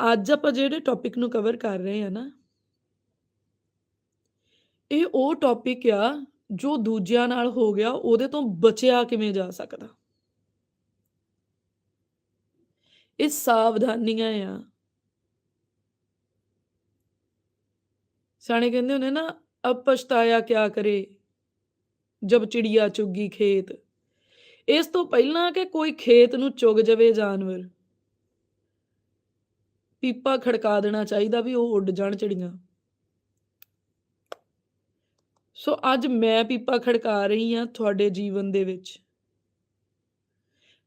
ਅੱਜ ਆਪਾਂ ਜਿਹੜੇ ਟੌਪਿਕ ਨੂੰ ਕਵਰ ਕਰ ਰਹੇ ਹਾਂ ਨਾ, ਇਹ ਉਹ ਟੌਪਿਕ ਆ ਜੋ ਦੂਜਿਆਂ ਨਾਲ ਹੋ ਗਿਆ, ਉਹਦੇ ਤੋਂ ਬਚਿਆ ਕਿਵੇਂ ਜਾ ਸਕਦਾ? ਇਹ ਸਾਵਧਾਨੀਆਂ ਆ। ਸਿਆਣੇ ਕਹਿੰਦੇ ਹੁੰਦੇ ਨਾ, ਅਬ ਪਛਤਾਇਆ ਕਿਆ ਕਰੇ, ਜਬ ਚਿੜੀਆ ਚੁੱਗੀ ਖੇਤ। ਇਸ ਤੋਂ ਪਹਿਲਾਂ ਕਿ ਕੋਈ ਖੇਤ ਨੂੰ ਚੁਗ ਜਾਵੇ ਜਾਨਵਰ ਪੀਪਾ ਖੜਕਾ ਦੇਣਾ ਚਾਹੀਦਾ ਵੀ ਉਹ ਉੱਡ ਜਾਣ ਚਿੜੀਆਂ। ਸੋ ਅੱਜ ਮੈਂ ਪੀਪਾ ਖੜਕਾ ਰਹੀ ਹਾਂ ਤੁਹਾਡੇ ਜੀਵਨ ਦੇ ਵਿੱਚ।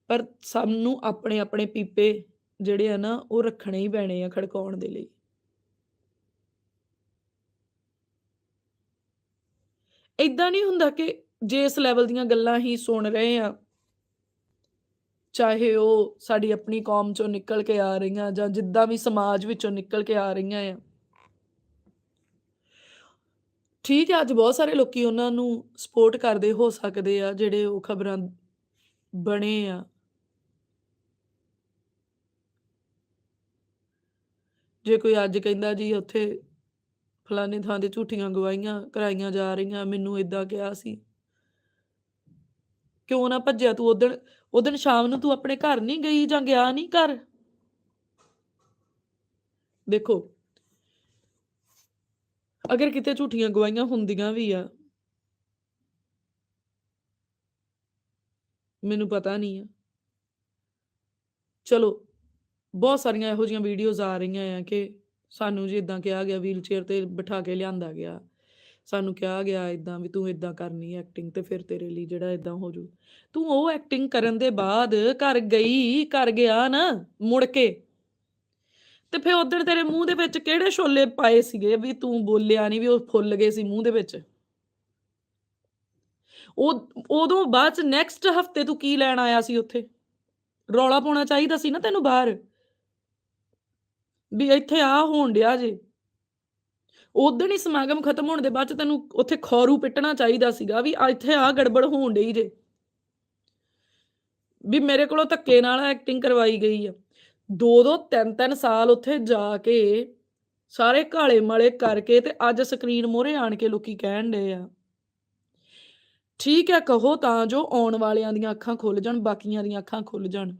ਪਰ ਸਭ ਨੂੰ ਆਪਣੇ ਆਪਣੇ ਪੀਪੇ ਜਿਹੜੇ ਆ ਨਾ, ਉਹ ਰੱਖਣੇ ਹੀ ਪੈਣੇ ਆ ਖੜਕਾਉਣ ਦੇ ਲਈ। ਇਦਾਂ ਨਹੀਂ ਹੁੰਦਾ ਕਿ ਜੇ ਇਸ ਲੈਵਲ ਦੀਆਂ ਗੱਲਾਂ ਹੀ ਸੁਣ ਰਹੇ ਆ ਚਾਹੇ ਉਹ ਸਾਡੀ ਆਪਣੀ ਕੌਮ ਚੋਂ ਨਿਕਲ ਕੇ ਆ ਰਹੀਆਂ ਜਾਂ ਜਿੱਦਾਂ ਵੀ ਸਮਾਜ ਵਿੱਚੋਂ ਨਿਕਲ ਕੇ ਆ ਰਹੀਆਂ ਆ। ਠੀਕ ਹੈ, ਅੱਜ ਬਹੁਤ ਸਾਰੇ ਲੋਕੀ ਉਹਨਾਂ ਨੂੰ ਸਪੋਰਟ ਕਰਦੇ ਹੋ ਸਕਦੇ ਆ, ਜਿਹੜੇ ਉਹ ਖਬਰਾਂ ਬਣੇ ਆ। ਜੇ ਕੋਈ ਅੱਜ ਕਹਿੰਦਾ ਜੀ ਉੱਥੇ ਫਲਾਣੇ ਥਾਂ ਤੇ ਝੂਠੀਆਂ ਗਵਾਹੀਆਂ ਕਰਾਈਆਂ ਜਾ ਰਹੀਆਂ, ਮੈਨੂੰ ਇਦਾਂ ਕਿਹਾ ਸੀ। ਕਿਉਂ ਨਾ ਭੱਜਿਆ ਤੂੰ ਉਦਣ ਉਦਣ ਸ਼ਾਮ ਨੂੰ ਤੂੰ ਆਪਣੇ ਘਰ ਨਹੀਂ ਗਈ ਜਾਂ ਗਿਆ ਨਹੀਂ ਘਰ? ਦੇਖੋ, ਅਗਰ ਕਿਤੇ ਝੂਠੀਆਂ ਗਵਾਹੀਆਂ ਹੁੰਦੀਆਂ ਵੀ ਆ, ਮੈਨੂੰ ਪਤਾ ਨਹੀਂ ਆ। ਚਲੋ, ਬਹੁਤ ਸਾਰੀਆਂ ਇਹੋ ਜਿਹੀਆਂ ਵੀਡੀਓਜ਼ ਆ ਰਹੀਆਂ ਆ ਕਿ ਸਾਨੂੰ ਜੀ ਇਦਾਂ ਕਿਹਾ ਗਿਆ ਵੀਲ ਚੇਅਰ ਤੇ ਬਿਠਾ ਕੇ ਲਿਆਂਦਾ ਗਿਆ। ਸਾਨੂੰ ਕਿਹਾ ਗਿਆ ਇਦਾਂ ਵੀ ਤੂੰ ਇਦਾਂ ਕਰਨੀ ਐਕਟਿੰਗ ਤੇ ਫਿਰ ਤੇਰੇ ਲਈ ਜਿਹੜਾ ਇਦਾਂ ਹੋ ਜੂ। ਤੂੰ ਉਹ ਐਕਟਿੰਗ ਕਰਨ ਦੇ ਬਾਅਦ ਘਰ ਗਈ ਕਰ ਗਿਆ ਨਾ ਮੁੜ ਕੇ। ਤੇ ਫਿਰ ਉਦੋਂ ਤੇਰੇ ਮੂੰਹ ਦੇ ਵਿੱਚ ਕਿਹੜੇ ਛੋਲੇ ਪਾਏ ਸੀਗੇ ਵੀ ਤੂੰ ਬੋਲਿਆ ਨਹੀਂ ਵੀ ਉਹ ਫੁੱਲ ਗਏ ਸੀ ਮੂੰਹ ਦੇ ਵਿੱਚ? ਉਹ, ਉਦੋਂ ਬਾਅਦ ਚ ਨੈਕਸਟ ਹਫ਼ਤੇ ਤੂੰ ਕੀ ਲੈਣ ਆਇਆ ਸੀ ਉੱਥੇ? ਰੌਲਾ ਪਾਉਣਾ ਚਾਹੀਦਾ ਸੀ ਨਾ ਤੈਨੂੰ ਬਾਹਰ? ਵੀ ਇੱਥੇ ਆ ਹੋਣ ਡਿਆ ਜੇ। ਉਦੋਂ ਹੀ ਸਮਾਗਮ ਖਤਮ ਹੋਣ ਦੇ ਬਾਅਦ ਚ ਤੈਨੂੰ ਉੱਥੇ ਖੌਰੂ ਪਿੱਟਣਾ ਚਾਹੀਦਾ ਸੀਗਾ ਵੀ ਇੱਥੇ ਆ ਗੜਬੜ ਹੋਣ ਡਈ ਜੇ। ਵੀ ਮੇਰੇ ਕੋਲੋਂ ਧੱਕੇ ਨਾਲ ਐਕਟਿੰਗ ਕਰਵਾਈ ਗਈ ਆ। ਦੋ ਦੋ ਤਿੰਨ ਤਿੰਨ ਸਾਲ ਉੱਥੇ ਜਾ ਕੇ ਸਾਰੇ ਕਾਲੇ ਮਲੇ ਕਰਕੇ ਤੇ ਅੱਜ ਸਕਰੀਨ ਮੋਰੇ ਆਣ ਕੇ ਲੋਕੀ ਕਹਿਣ ਡੇ ਆ। ਠੀਕ ਹੈ ਕਹੋ ਤਾਂ ਜੋ ਆਉਣ ਵਾਲਿਆਂ ਦੀਆਂ ਅੱਖਾਂ ਖੁੱਲ ਜਾਣ, ਬਾਕੀਆਂ ਦੀਆਂ ਅੱਖਾਂ ਖੁੱਲ ਜਾਣ।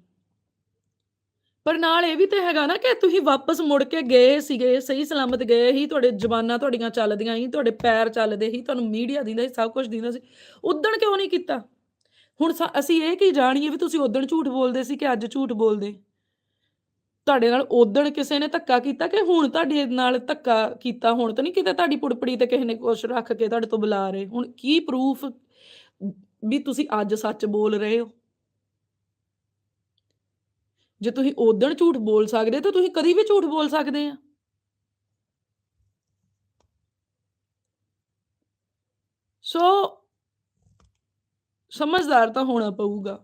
ਪਰ ਨਾਲ ਇਹ ਵੀ ਤੇ ਹੈਗਾ ਨਾ ਕਿ ਤੁਸੀਂ ਵਾਪਸ ਮੁੜ ਕੇ ਗਏ ਸੀਗੇ, ਸਹੀ ਸਲਾਮਤ ਗਏ ਹੀ, ਤੁਹਾਡੇ ਜ਼ਬਾਨਾਂ ਤੁਹਾਡੀਆਂ ਚੱਲਦੀਆਂ ਸੀ ਤੁਹਾਡੇ ਪੈਰ ਚੱਲਦੇ ਸੀ ਤੁਹਾਨੂੰ ਮੀਡੀਆ ਦਿੰਦਾ ਸੀ, ਸਭ ਕੁਝ ਦਿੰਦਾ ਸੀ। ਉਦਣ ਕਿਉਂ ਨਹੀਂ ਕੀਤਾ? ਹੁਣ ਸਾ- ਅਸੀਂ ਇਹ ਕੀ ਜਾਣੀਏ ਵੀ ਤੁਸੀਂ ਉਦਣ ਝੂਠ ਬੋਲਦੇ ਸੀ ਕਿ ਅੱਜ ਝੂਠ ਬੋਲਦੇ? ਤੁਹਾਡੇ ਨਾਲ ਉਦਣ ਕਿਸੇ ਨੇ ਧੱਕਾ ਕੀਤਾ ਕਿ ਹੁਣ ਤੁਹਾਡੇ ਨਾਲ ਧੱਕਾ ਕੀਤਾ? ਹੁਣ ਤਾਂ ਨਹੀਂ ਕਿਤੇ ਤੁਹਾਡੀ ਪੁੜਪੜੀ ਤੇ ਕਿਸੇ ਨੇ ਕੁਛ ਰੱਖ ਕੇ ਤੁਹਾਡੇ ਤੋਂ ਬੁਲਾ ਰਹੇ? ਹੁਣ ਕੀ ਪ੍ਰੂਫ ਵੀ ਤੁਸੀਂ ਅੱਜ ਸੱਚ ਬੋਲ ਰਹੇ ਹੋ? ਜੇ ਤੁਸੀਂ ਉਦਣ ਝੂਠ ਬੋਲ ਸਕਦੇ, ਤਾਂ ਤੁਸੀਂ ਕਦੀ ਵੀ ਝੂਠ ਬੋਲ ਸਕਦੇ ਆ। ਸੋ ਸਮਝਦਾਰ ਤਾਂ ਹੋਣਾ ਪਊਗਾ।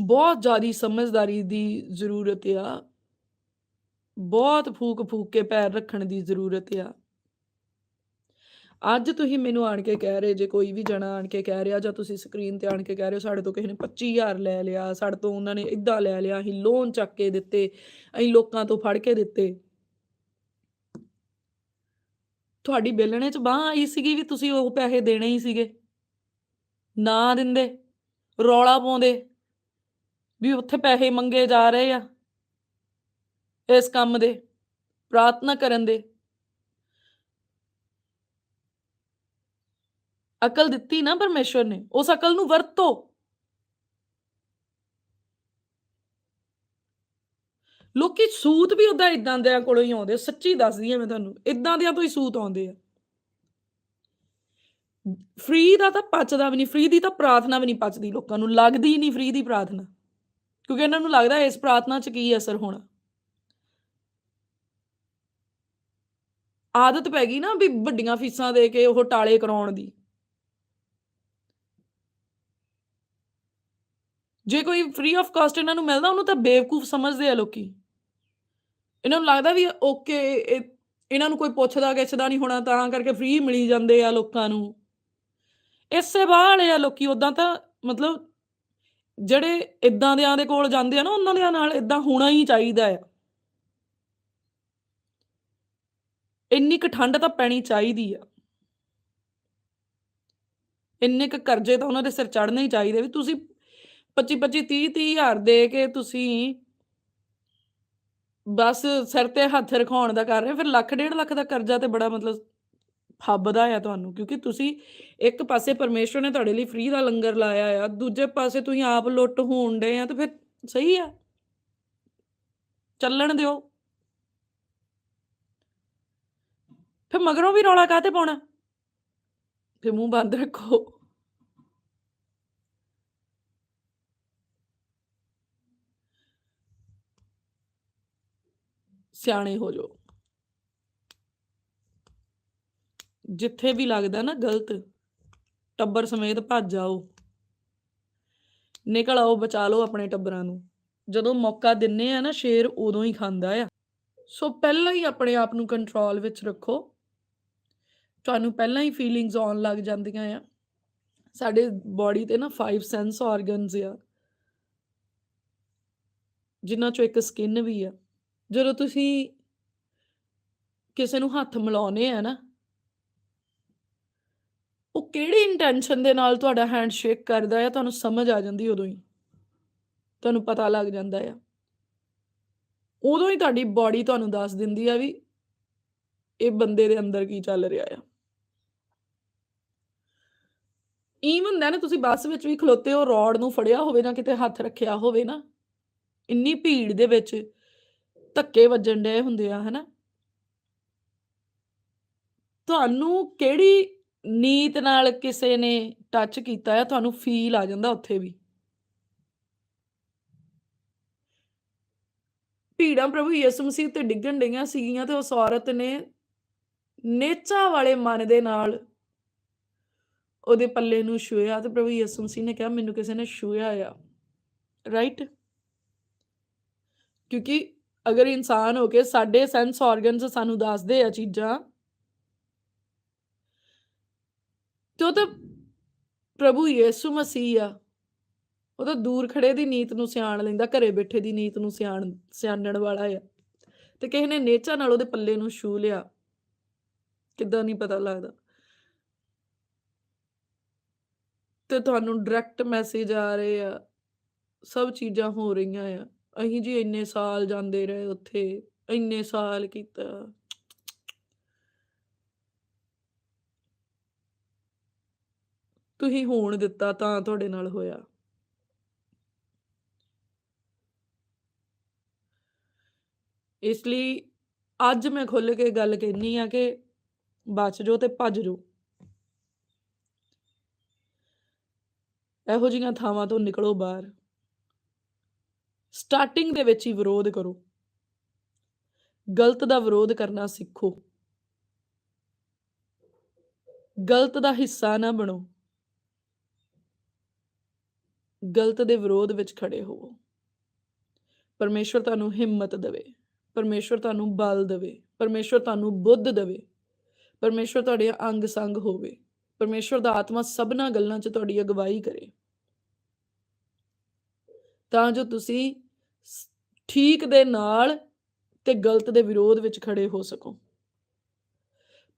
ਬਹੁਤ ਜ਼ਿਆਦੀ ਸਮਝਦਾਰੀ ਦੀ ਜ਼ਰੂਰਤ ਆ। ਬਹੁਤ ਫੂਕ ਫੂਕ ਕੇ ਪੈਰ ਰੱਖਣ ਦੀ ਜ਼ਰੂਰਤ ਆ। ਅੱਜ ਤੁਸੀਂ ਮੈਨੂੰ ਆਣ ਕੇ ਕਹਿ ਰਹੇ, ਜੇ ਕੋਈ ਵੀ ਜਣਾ ਆਣ ਕੇ ਕਹਿ ਰਿਹਾ ਜਾਂ ਤੁਸੀਂ ਸਕਰੀਨ ਤੇ ਆਣ ਕੇ ਕਹਿ ਰਹੇ ਹੋ, ਸਾਡੇ ਤੋਂ ਕਿਸੇ ਨੇ 25000 ਲੈ ਲਿਆ, ਸਾਡੇ ਤੋਂ ਉਹਨਾਂ ਨੇ ਇਦਾਂ ਲੈ ਲਿਆ, ਅਸੀਂ ਲੋਨ ਚੱਕ ਕੇ ਦਿੱਤੇ, ਅਸੀਂ ਲੋਕਾਂ ਤੋਂ ਫੜ ਕੇ ਦਿੱਤੇ। ਤੁਹਾਡੀ ਬੇਲਣੇ 'ਚ ਬਾਹ ਆਈ ਸੀਗੀ ਵੀ ਤੁਸੀਂ ਉਹ ਪੈਸੇ ਦੇਣੇ ਹੀ ਸੀਗੇ। ਨਾ ਦਿੰਦੇ, ਰੌਲਾ ਪਾਉਂਦੇ ਵੀ ਉੱਥੇ ਪੈਸੇ ਮੰਗੇ ਜਾ ਰਹੇ ਆ। ਇਸ ਕੰਮ ਦੇ, ਪ੍ਰਾਰਥਨਾ ਕਰਨ ਦੇ। ਅਕਲ ਦਿੱਤੀ ਨਾ ਪਰਮੇਸ਼ਵਰ ਨੇ, ਉਸ ਅਕਲ ਨੂੰ ਵਰਤੋ। ਲੋਕੀ ਸੂਤ ਵੀ ਉਦਾਂ ਇਦਾਂ ਦਿਆਂ ਕੋਲੋਂ ਹੀ ਆਉਂਦੇ ਸੱਚੀ ਦੱਸਦੀ ਆ ਮੈਂ ਤੁਹਾਨੂੰ ਇਦਾਂ ਦਿਆਂ ਤੋਂ ਹੀ ਸੂਤ ਆਉਂਦੇ ਆ। ਫ੍ਰੀ ਦਾ ਤਾਂ ਪਚਦਾ ਵੀ ਨਹੀਂ, ਫ੍ਰੀ ਦੀ ਤਾਂ ਪ੍ਰਾਰਥਨਾ ਵੀ ਨਹੀਂ ਪਚਦੀ ਲੋਕਾਂ ਨੂੰ, ਲੱਗਦੀ ਹੀ ਨਹੀਂ ਫ੍ਰੀ ਦੀ ਪ੍ਰਾਰਥਨਾ। ਕਿਉਂਕਿ ਇਹਨਾਂ ਨੂੰ ਲੱਗਦਾ ਇਸ ਪ੍ਰਾਰਥਨਾ 'ਚ ਕੀ ਅਸਰ ਹੋਣਾ। ਆਦਤ ਪੈ ਗਈ ਨਾ ਵੀ ਵੱਡੀਆਂ ਫੀਸਾਂ ਦੇ ਕੇ ਉਹ ਟਾਲੇ ਕਰਾਉਣ ਦੀ। ਜੇ ਕੋਈ ਫ੍ਰੀ ਆਫ ਕਾਸਟ ਇਹਨਾਂ ਨੂੰ ਮਿਲਦਾ, ਉਹਨੂੰ ਤਾਂ ਬੇਵਕੂਫ ਸਮਝਦੇ ਆ ਲੋਕੀ। ਇਹਨਾਂ ਨੂੰ ਲੱਗਦਾ ਵੀ ਓਕੇ ਇਹਨਾਂ ਨੂੰ ਕੋਈ ਪੁੱਛਦਾ ਗਿੱਛਦਾ ਨਹੀਂ ਹੋਣਾ, ਤਾਂ ਕਰਕੇ ਫ੍ਰੀ ਮਿਲੀ ਜਾਂਦੇ ਆ ਲੋਕਾਂ ਨੂੰ। ਇਸੇ ਵਾਲੇ ਆ ਲੋਕੀ ਉਦਾਂ ਤਾਂ ਮਤਲਬ ਜਿਹੜੇ ਇਦਾਂ ਦਿਆਂ ਦੇ ਕੋਲ ਜਾਂਦੇ ਆ ਨਾ, ਉਹਨਾਂ ਦੇ ਨਾਲ ਇਦਾਂ ਹੋਣਾ ਹੀ ਚਾਹੀਦਾ ਆ। ਇੰਨੀ ਕੁ ਠੰਡ ਤਾਂ ਪੈਣੀ ਚਾਹੀਦੀ ਆ। ਇੰਨੇ ਕੁ ਕਰਜ਼ੇ ਤਾਂ ਉਹਨਾਂ ਦੇ ਸਿਰ ਚੜਨੇ ਹੀ ਚਾਹੀਦੇ ਵੀ ਤੁਸੀਂ 25 25 30 30 ਹਜ਼ਾਰ ਦੇ ਕੇ ਤੁਸੀਂ ਬਸ ਸਿਰ ਤੇ ਹੱਥ ਰਖਾਉਣ ਦਾ ਕਰ ਰਹੇ ਫਿਰ ਲੱਖ, ਡੇਢ ਲੱਖ ਦਾ ਕਰਜ਼ਾ ਤੇ ਬੜਾ ਮਤਲਬ ਫੱਬਦਾ ਆ ਤੁਹਾਨੂੰ, ਕਿਉਂਕਿ ਤੁਸੀਂ ਇੱਕ ਪਾਸੇ ਪਰਮੇਸ਼ਵਰ ਨੇ ਤੁਹਾਡੇ ਲਈ ਫ੍ਰੀ ਦਾ ਲੰਗਰ ਲਾਇਆ ਆ, ਦੂਜੇ ਪਾਸੇ ਤੁਸੀਂ ਆਪ ਲੁੱਟ ਹੋਣ ਡੇ ਆ, ਤੇ ਫਿਰ ਸਹੀ ਆ। ਚੱਲਣ ਦਿਓ। ਫਿਰ ਮਗਰੋਂ ਵੀ ਰੌਲਾ ਕਾਤੇ ਪਾਉਣਾ? ਫਿਰ ਮੂੰਹ ਬੰਦ ਰੱਖੋ। ਸਿਆਣੇ ਹੋ ਜਾਓ। ਜਿੱਥੇ ਵੀ ਲੱਗਦਾ ਨਾ ਗਲਤ, ਟੱਬਰ ਸਮੇਤ ਭੱਜ ਆਓ। ਨਿਕਲ ਆਓ, ਬਚਾ ਲਓ ਆਪਣੇ ਟੱਬਰਾਂ ਨੂੰ। ਜਦੋਂ ਮੌਕਾ ਦਿੰਨੇ ਆ ਨਾ, ਸ਼ੇਰ ਉਦੋਂ ਹੀ ਖਾਂਦਾ ਆ। ਸੋ ਪਹਿਲਾਂ ਹੀ ਆਪਣੇ ਆਪ ਨੂੰ ਕੰਟਰੋਲ ਵਿੱਚ ਰੱਖੋ। ਤੁਹਾਨੂੰ ਪਹਿਲਾਂ ਹੀ ਫੀਲਿੰਗਸ ਆਉਣ ਲੱਗ ਜਾਂਦੀਆਂ ਆ। ਸਾਡੇ ਬਾਡੀ ਤੇ ਨਾ 5 ਸੈਂਸ ਆਰਗਨਸ ਆ। ਜਿਨ੍ਹਾਂ ਚੋਂ ਇੱਕ ਸਕਿਨ ਵੀ ਆ। ਜਦੋਂ ਤੁਸੀਂ ਕਿਸੇ ਨੂੰ ਹੱਥ ਮਿਲਾਉਨੇ ਆ ਨਾ, ਉਹ ਕਿਹੜੀ ਇੰਟੈਂਸ਼ਨ ਦੇ ਨਾਲ ਤੁਹਾਡਾ ਹੈਂਡਸ਼ੇਕ ਕਰਦਾ ਆ? ਤੁਹਾਨੂੰ ਸਮਝ ਆ ਜਾਂਦੀ ਉਦੋਂ ਹੀ। ਤੁਹਾਨੂੰ ਪਤਾ ਲੱਗ ਜਾਂਦਾ ਆ। ਉਦੋਂ ਹੀ ਤੁਹਾਡੀ ਬਾਡੀ ਤੁਹਾਨੂੰ ਦੱਸ ਦਿੰਦੀ ਆ ਵੀ ਇਹ ਬੰਦੇ ਦੇ ਅੰਦਰ ਕੀ ਚੱਲ ਰਿਹਾ ਆ। ਈਵਨ ਦੈਨ ਤੁਸੀਂ ਬੱਸ ਵਿੱਚ ਵੀ ਖਲੋਤੇ ਹੋ, ਰੋਡ ਨੂੰ ਫੜਿਆ ਹੋਵੇ ਨਾ ਕਿਤੇ ਹੱਥ ਰੱਖਿਆ ਹੋਵੇ ਨਾ, ਇੰਨੀ ਭੀੜ ਦੇ ਵਿੱਚ ਧੱਕੇ ਵੱਜਣ ਡਏ ਹੁੰਦੇ ਆ, ਹਨਾ? ਤੁਹਾਨੂੰ ਕਿਹੜੀ ਨੀਤ ਨਾਲ ਕਿਸੇ ਨੇ ਟੱਚ ਕੀਤਾ ਆ ਤੁਹਾਨੂੰ ਫੀਲ ਆ ਜਾਂਦਾ ਉੱਥੇ ਵੀ? ਭੀੜਾਂ ਪ੍ਰਭੂ ਯਿਸੂ ਮਸੀਹ ਤੇ ਡਿੱਗਣ ਡਈਆਂ ਸੀਗੀਆਂ ਤੇ ਉਸ ਔਰਤ ਨੇ ਨੇਚਾ ਵਾਲੇ ਮਨ ਦੇ ਨਾਲ ਉਹਦੇ ਪੱਲੇ ਨੂੰ ਛੂਇਆ ਤੇ ਪ੍ਰਭੂ ਯਿਸੂ ਮਸੀਹ ਨੇ ਕਿਹਾ, ਮੈਨੂੰ ਕਿਸੇ ਨੇ ਛੂਇਆ ਆ। ਰਾਈਟ ਕਿਉਂਕਿ ਅਗਰ ਇਨਸਾਨ ਹੋ ਕੇ ਸਾਡੇ ਸੈਂਸ ਆਰਗਨਸ ਸਾਨੂੰ ਦੱਸਦੇ ਆ ਚੀਜ਼ਾਂ, ਤੇ ਉਹ ਤਾਂ ਪ੍ਰਭੂ ਯਿਸੂ ਮਸੀਹ ਆ। ਉਹ ਤਾਂ ਦੂਰ ਖੜੇ ਦੀ ਨੀਤ ਨੂੰ ਸਿਆਣ ਲੈਂਦਾ, ਘਰੇ ਬੈਠੇ ਦੀ ਨੀਤ ਨੂੰ ਸਿਆਣ, ਸਿਆਣਨ ਵਾਲਾ ਆ। ਤੇ ਕਿਸੇ ਨੇ ਨੇਚਾ ਨਾਲ ਉਹਦੇ ਪੱਲੇ ਨੂੰ ਛੂ ਲਿਆ। ਕਿੱਦਾਂ ਨਹੀਂ ਪਤਾ ਲੱਗਦਾ। ਤੇ ਤੁਹਾਨੂੰ ਡਾਇਰੈਕਟ ਮੈਸੇਜ ਆ ਰਹੇ ਆ। ਸਭ ਚੀਜ਼ਾਂ ਹੋ ਰਹੀਆਂ ਆ। ਅਸੀਂ ਜੀ ਇੰਨੇ ਸਾਲ ਜਾਂਦੇ ਰਹੇ ਉੱਥੇ, ਇੰਨੇ ਸਾਲ ਕੀਤਾ। ਤੁਸੀਂ ਹੋਣ ਦਿੱਤਾ ਤਾਂ ਤੁਹਾਡੇ ਨਾਲ ਹੋਇਆ। ਇਸ ਲਈ ਅੱਜ ਮੈਂ ਖੁੱਲ ਕੇ ਗੱਲ ਕਹਿਨੀ ਆ ਕਿ ਬਚ ਜੋ ਤੇ ਭੱਜ ਜੋ ਇਹੋ ਜਿਹੀਆਂ ਥਾਵਾਂ ਤੋਂ ਨਿਕਲੋ ਬਾਹਰ। ਸਟਾਰਟਿੰਗ ਦੇ ਵਿੱਚ ਹੀ ਵਿਰੋਧ ਕਰੋ। ਗਲਤ ਦਾ ਵਿਰੋਧ ਕਰਨਾ ਸਿੱਖੋ। ਗਲਤ ਦਾ ਹਿੱਸਾ ਨਾ ਬਣੋ। ਗਲਤ ਦੇ ਵਿਰੋਧ ਵਿੱਚ ਖੜੇ ਹੋਵੋ। ਪਰਮੇਸ਼ਵਰ ਤੁਹਾਨੂੰ ਹਿੰਮਤ ਦੇਵੇ। ਪਰਮੇਸ਼ਵਰ ਤੁਹਾਨੂੰ ਬਲ ਦੇਵੇ। ਪਰਮੇਸ਼ਵਰ ਤੁਹਾਨੂੰ ਬੁੱਧ ਦੇਵੇ। ਪਰਮੇਸ਼ਵਰ ਤੁਹਾਡੇ ਅੰਗ ਸੰਗ ਹੋਵੇ। ਪਰਮੇਸ਼ਵਰ ਦਾ ਆਤਮਾ ਸਭਨਾ ਗੱਲਾਂ 'ਚ ਤੁਹਾਡੀ ਅਗਵਾਈ ਕਰੇ। ਤਾਂ ਜੋ ਤੁਸੀਂ ਠੀਕ ਦੇ ਨਾਲ ਤੇ ਗਲਤ ਦੇ ਵਿਰੋਧ ਵਿੱਚ ਖੜੇ ਹੋ ਸਕੋ।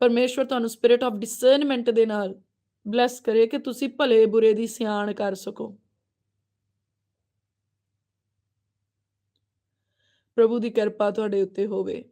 ਪਰਮੇਸ਼ਵਰ ਤੁਹਾਨੂੰ ਸਪਿਰਿਟ ਆਫ ਡਿਸਰਨਮੈਂਟ ਦੇ ਨਾਲ ਬਲੈਸ ਕਰੇ ਕਿ ਤੁਸੀਂ ਭਲੇ ਬੁਰੇ ਦੀ ਸਿਆਣ ਕਰ ਸਕੋ। ਪ੍ਰਭੂ ਦੀ ਕਿਰਪਾ ਤੁਹਾਡੇ ਉੱਤੇ ਹੋਵੇ।